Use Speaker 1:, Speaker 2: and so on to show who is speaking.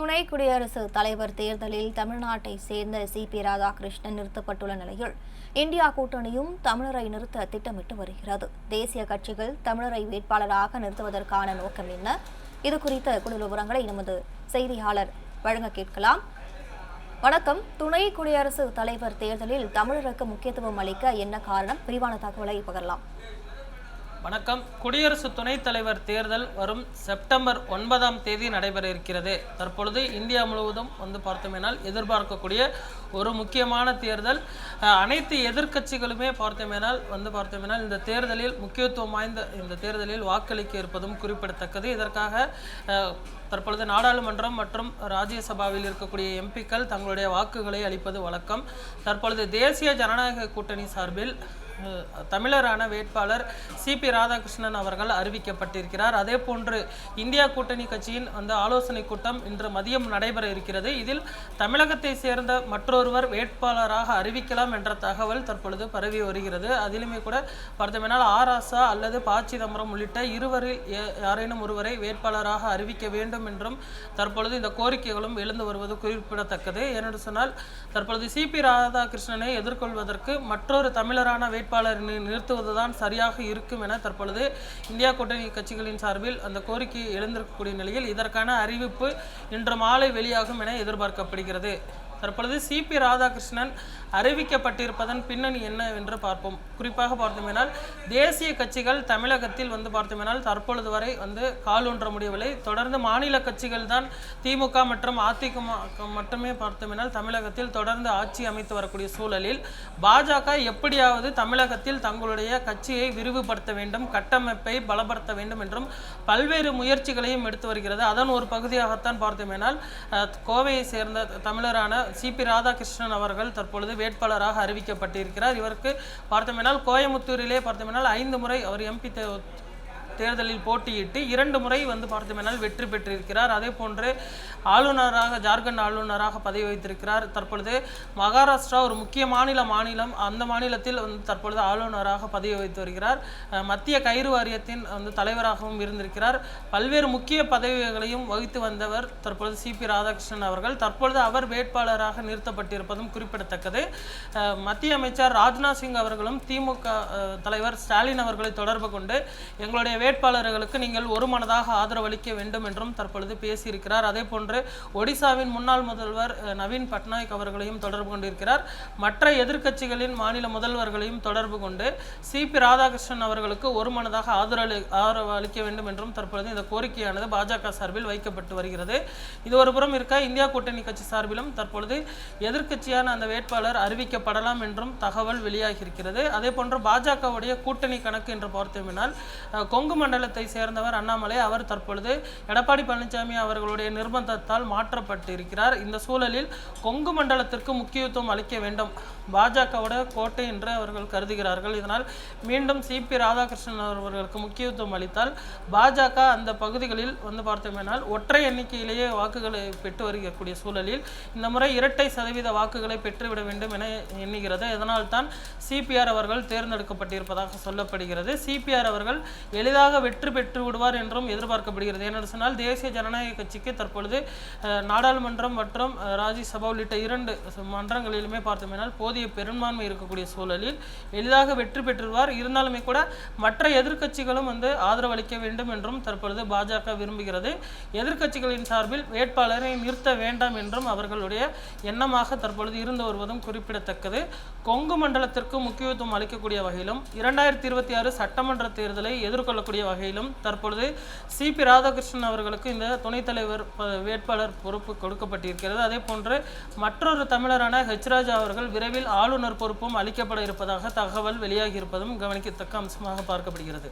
Speaker 1: துணை குடியரசுத் தலைவர் தேர்தலில் தமிழ்நாட்டை சேர்ந்த சி. பி. ராதாகிருஷ்ணன் நிறுத்தப்பட்டுள்ள நிலையில் இந்தியா கூட்டணியும் தமிழரை நிறுத்த திட்டமிட்டு வருகிறது. தேசிய கட்சிகள் தமிழரை வேட்பாளராக நிறுத்துவதற்கான நோக்கம் என்ன? இது குறித்த குழு விவரங்களை நமது செய்தியாளர் வழங்க கேட்கலாம். வணக்கம். துணை குடியரசுத் தலைவர் தேர்தலில் தமிழருக்கு முக்கியத்துவம் அளிக்க என்ன காரணம்? விரிவான தகவலை பகரலாம்.
Speaker 2: வணக்கம். குடியரசு துணைத் தலைவர் தேர்தல் வரும் செப்டம்பர் ஒன்பதாம் தேதி நடைபெற இருக்கிறது. தற்பொழுது இந்தியா முழுவதும் வந்து பார்த்தோமேனால் எதிர்பார்க்கக்கூடிய ஒரு முக்கியமான தேர்தல். அனைத்து எதிர்க்கட்சிகளுமே பார்த்தோமேனால் வந்து பார்த்தோமேனால் இந்த தேர்தலில் முக்கியத்துவம் வாய்ந்த இந்த தேர்தலில் வாக்களிக்க இருப்பதும் குறிப்பிடத்தக்கது. இதற்காக தற்பொழுது நாடாளுமன்றம் மற்றும் ராஜ்யசபாவில் இருக்கக்கூடிய எம்பிக்கள் தங்களுடைய வாக்குகளை அளிப்பது வழக்கம். தற்பொழுது தேசிய ஜனநாயக கூட்டணி சார்பில் தமிழரான வேட்பாளர் சிபி ராதாகிருஷ்ணன் அவர்கள் அறிவிக்கப்பட்டிருக்கிறார். அதே போன்று இந்தியா கூட்டணி கட்சியின் அந்த ஆலோசனை கூட்டம் இன்று மதியம் நடைபெற இருக்கிறது. இதில் தமிழகத்தை சேர்ந்த மற்றொருவர் வேட்பாளராக அறிவிக்கலாம் என்ற தகவல் தற்பொழுது பரவி வருகிறது. அதிலுமே கூட பார்த்தோமெனால் ஆராசா அல்லது ப. சிதம்பரம் உள்ளிட்ட இருவரில் யாரேனும் ஒருவரை வேட்பாளராக அறிவிக்க வேண்டும் என்றும் தற்பொழுது இந்த கோரிக்கைகளும் எழுந்து வருவது குறிப்பிடத்தக்கது. ஏனென்று சொன்னால் தற்பொழுது சிபி ராதாகிருஷ்ணனை எதிர்கொள்வதற்கு மற்றொரு தமிழரான வேட்பாளர் நி- நிறுத்துவதுதான் சரியாக இருக்கும் என தற்பொழுது இந்தியா கூட்டணி கட்சிகளின் சார்பில் அந்த கோரிக்கை எழுந்திருக்கக்கூடிய நிலையில் இதற்கான அறிவிப்பு இன்று மாலை வெளியாகும் என எதிர்பார்க்கப்படுகிறது. தற்பொழுது சிபி ராதாகிருஷ்ணன் அறிவிக்கப்பட்டிருப்பதன் பின்னணி என்ன என்று பார்ப்போம். குறிப்பாக பார்த்தோமேனால் தேசிய கட்சிகள் தமிழகத்தில் வந்து பார்த்தோமேனால் தற்பொழுது வரை வந்து காலூன்ற முடியவில்லை. தொடர்ந்து மாநில கட்சிகள் தான் திமுக மற்றும் அதிமுக மட்டுமே பார்த்தோமேனால் தமிழகத்தில் தொடர்ந்து ஆட்சி அமைத்து வரக்கூடிய சூழலில் பாஜக எப்படியாவது தமிழகத்தில் தங்களுடைய கட்சியை விரிவுபடுத்த வேண்டும் கட்டமைப்பை பலப்படுத்த வேண்டும் என்றும் பல்வேறு முயற்சிகளையும் எடுத்து வருகிறது. அதன் ஒரு பகுதியாகத்தான் பார்த்தோமேனால் கோவையை சேர்ந்த தமிழரான சிபி ராதாகிருஷ்ணன் அவர்கள் தற்பொழுது வேட்பாளராக அறிவிக்கப்பட்டிருக்கிறார். இவருக்கு பார்த்தோமேனால் கோயமுத்தூரிலே பார்த்தோமேனால் ஐந்து முறை அவர் எம்பி தேர்தலில் போட்டியிட்டு இரண்டு முறை வந்து பார்த்தோமேனால் வெற்றி பெற்றிருக்கிறார். அதே போன்று ஆளுநராக ஜார்க்கண்ட் ஆளுநராக பதவி வைத்திருக்கிறார் தற்பொழுது மகாராஷ்டிரா ஒரு முக்கிய மாநில மாநிலம். அந்த மாநிலத்தில் வந்து தற்பொழுது ஆளுநராக பதவி வைத்து வருகிறார். மத்திய கயிறு வாரியத்தின் வந்து தலைவராகவும் இருந்திருக்கிறார். பல்வேறு முக்கிய பதவிகளையும் வகித்து வந்தவர் தற்பொழுது சிபி ராதாகிருஷ்ணன் அவர்கள். தற்பொழுது அவர் வேட்பாளராக நிறுத்தப்பட்டிருப்பதும் குறிப்பிடத்தக்கது. மத்திய அமைச்சர் ராஜ்நாத் சிங் அவர்களும் திமுக தலைவர் ஸ்டாலின் அவர்களை தொடர்பு கொண்டு எங்களுடைய வேட்பாளர்களுக்கு நீங்கள் ஒரு மனதாக ஆதரவளிக்க வேண்டும் என்றும் தற்பொழுது பேசியிருக்கிறார். அதே போன்று ஒடிசாவின் முன்னாள் முதல்வர் நவீன் பட்நாயக் அவர்களையும் தொடர்பு கொண்டிருக்கிறார். மற்ற எதிர்க்கட்சிகளின் மாநில முதல்வர்களையும் தொடர்பு கொண்டு சிபி ராதாகிருஷ்ணன் அவர்களுக்கு ஒரு மனதாக ஆதரவு ஆதரவு அளிக்க வேண்டும் என்றும் தற்பொழுது இந்த கோரிக்கையானது பாஜக சார்பில் வைக்கப்பட்டு வருகிறது. இது ஒரு புறம் இருக்க? இந்தியா கூட்டணி கட்சி சார்பிலும் தற்பொழுது எதிர்க்கட்சியான அந்த வேட்பாளர் அறிவிக்கப்படலாம் என்றும் தகவல் வெளியாகி இருக்கிறது அதே போன்று பாஜகவுடைய கூட்டணி கணக்கு என்று பார்த்தோம்னால் கொங்கு கொங்கு மண்டலத்தை சேர்ந்தவர் அண்ணாமலை. அவர் தற்பொழுது எடப்பாடி பழனிசாமி அவர்களுடைய நிர்பந்தத்தால் மாற்றப்பட்டு இருக்கிறார் இந்த சூழலில் கொங்கு மண்டலத்திற்கு முக்கியத்துவம் அளிக்க வேண்டும். பாஜகவோட கோட்டை என்று அவர்கள் கருதுகிறார்கள். இதனால் மீண்டும் சிபி ராதாகிருஷ்ணன் அவர்களுக்கு முக்கியத்துவம் அளித்தால் பாஜக அந்த பகுதிகளில் வந்து பார்த்தோமேனால் ஒற்றை எண்ணிக்கையிலேயே வாக்குகளை பெற்று வருகக்கூடிய சூழலில் இந்த முறை இரட்டை சதவீத வாக்குகளை பெற்றுவிட வேண்டும் என எண்ணுகிறது. இதனால் தான் சிபிஆர் அவர்கள் தேர்ந்தெடுக்கப்பட்டிருப்பதாக சொல்லப்படுகிறது. சிபிஆர் அவர்கள் எளிதாக வெற்றி பெற்று விடுவார் என்றும் எதிர்பார்க்கப்படுகிறது. ஏனென்று சொன்னால் தேசிய ஜனநாயக கட்சிக்கு தற்பொழுது நாடாளுமன்றம் மற்றும் ராஜ்யசபா உள்ளிட்ட இரண்டு மன்றங்களிலுமே பார்த்தோம்னால் போதிய பெரும்பான்மை இருக்கக்கூடிய சூழலில் எளிதாக வெற்றி பெற்றுவார். இருந்தாலுமே கூட மற்ற எதிர்க்கட்சிகளும் வந்து ஆதரவளிக்க வேண்டும் என்றும் தற்பொழுது பாஜக விரும்புகிறது. எதிர்க்கட்சிகளின் சார்பில் வேட்பாளரை நிறுத்த வேண்டாம் என்றும் அவர்களுடைய எண்ணமாக தற்பொழுது இருந்து வருவதும் குறிப்பிடத்தக்கது. கொங்கு மண்டலத்திற்கு முக்கியத்துவம் அளிக்கக்கூடிய வகையிலும் இரண்டாயிரத்தி இருபத்தி ஆறு சட்டமன்ற தேர்தலை எதிர்கொள்ளக்கூடிய வகையிலும் தற்பொழுது சிபி ராதாகிருஷ்ணன் அவர்களுக்கு இந்த துணைத் தலைவர் வேட்பாளர் பொறுப்பு கொடுக்கப்பட்டிருக்கிறது. அதே போன்று மற்றொரு தமிழரான ஹெச்ராஜா அவர்கள் விரைவில் ஆளுநர் பொறுப்பும் அளிக்கப்பட இருப்பதாக தகவல் வெளியாகி இருப்பதும் கவனிக்கத்தக்க அம்சமாக பார்க்கப்படுகிறது.